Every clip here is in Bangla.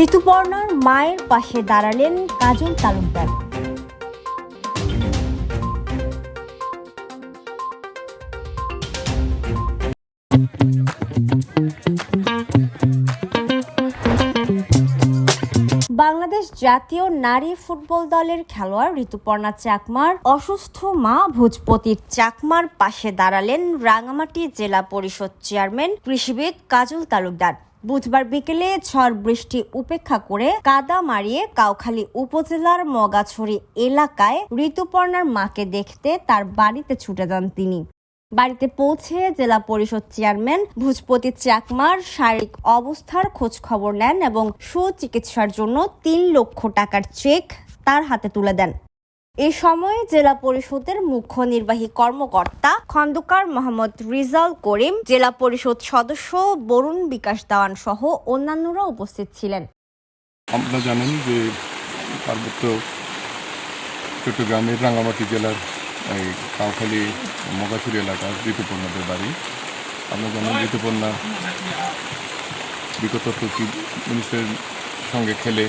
ঋতুপর্ণার মায়ের পাশে দাঁড়ালেন কাজল তালুকদার। বাংলাদেশ জাতীয় নারী ফুটবল দলের খেলোয়াড় ঋতুপর্ণা চাকমার অসুস্থ মা ভোজপতির চাকমার পাশে দাঁড়ালেন রাঙামাটি জেলা পরিষদ চেয়ারম্যান কৃষিবিদ কাজল তালুকদার। বুধবার বিকেলে ঝড় বৃষ্টি উপেক্ষা করে কাদা মারিয়ে কাউখালী উপজেলার মগাছড়ি এলাকায় ঋতুপর্ণার মাকে দেখতে তার বাড়িতে ছুটে যান তিনি। বাড়িতে পৌঁছে জেলা পরিষদ চেয়ারম্যান ভুজপতি চাকমার শারীরিক অবস্থার খোঁজ খবর নেন এবং সুচিকিৎসার জন্য তিন লক্ষ টাকার চেক তার হাতে তুলে দেন। এ সময় জেলা পরিষদের মুখ্য নির্বাহী কর্মকর্তা খন্দকার মোহাম্মদ রিজাল করিম, জেলা পরিষদ সদস্য বরুণ বিকাশ দেওয়ান সহ অন্যান্যরা উপস্থিত ছিলেন। আপনারা জানেন যে পার্বত্য চট্টগ্রামের রাঙ্গামাটি জেলার এই কাউখালী মগাছুরি এলাকার ঋতুপর্ণাদের বাড়ি। আপনারা জানেন ঋতুপর্ণা বিগত প্রতি মিনিস্টারের সঙ্গে খেলে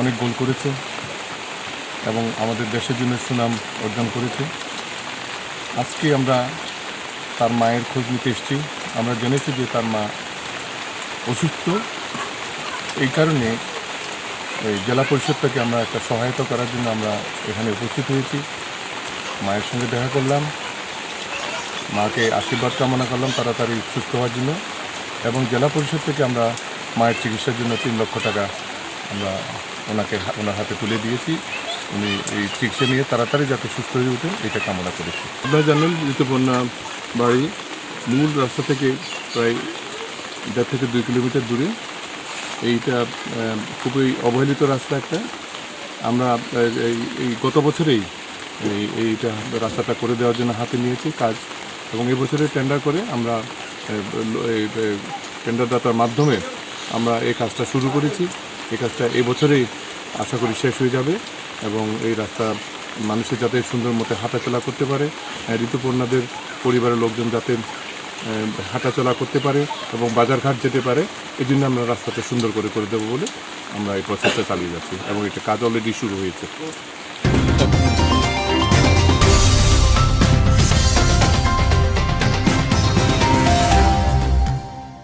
অনেক গোল করেছে। এবং আমাদের দেশের জন্য সুনাম অর্জন করেছে। আজকে আমরা তার মায়ের খোঁজ নিতে এসেছি। আমরা জেনেছি যে তার মা অসুস্থ। এই কারণে এই জেলা পরিষদ থেকে আমরা একটা সহায়তা করার জন্য আমরা এখানে উপস্থিত হয়েছি। মায়ের সঙ্গে দেখা করলাম। মাকে আশীর্বাদ কামনা করলাম তাড়াতাড়ি সুস্থ হওয়ার জন্য এবং জেলা পরিষদ থেকে আমরা মায়ের চিকিৎসার জন্য তিন লক্ষ টাকা আমরা ওনাকে ওনার হাতে তুলে দিয়েছি। উনি এই চিকিৎসা নিয়ে তাড়াতাড়ি যাতে সুস্থ হয়ে ওঠেন এটা কামনা করেছি। আপনারা জানেন, ঋতুপর্ণা বাড়ি মূল রাস্তা থেকে প্রায় দেড় থেকে দুই কিলোমিটার দূরে। এইটা খুবই অবহেলিত রাস্তা একটা। আমরা এই গত বছরেই এই, এইটা রাস্তাটা করে দেওয়ার জন্য হাতে নিয়েছি কাজ। এবং এই বছরে টেন্ডার করে আমরা টেন্ডারদাতার মাধ্যমে আমরা এই কাজটা শুরু করেছি। এই কাজটা এই বছরেই আশা করি শেষ হয়ে যাবে। এবং এই রাস্তা মানুষের যাতে সুন্দর মতো হাঁটাচলা করতে পারে ঋতুপর্ণাদের পরিবারের লোকজন যাতে হাঁটাচলা করতে পারে এবং বাজারঘাট যেতে পারে এই জন্য আমরা রাস্তাটা সুন্দর করে করে দেবো বলে আমরা এই প্রসেসটা চালিয়ে যাচ্ছি এবং এটা কাজ অলরেডি শুরু হয়েছে।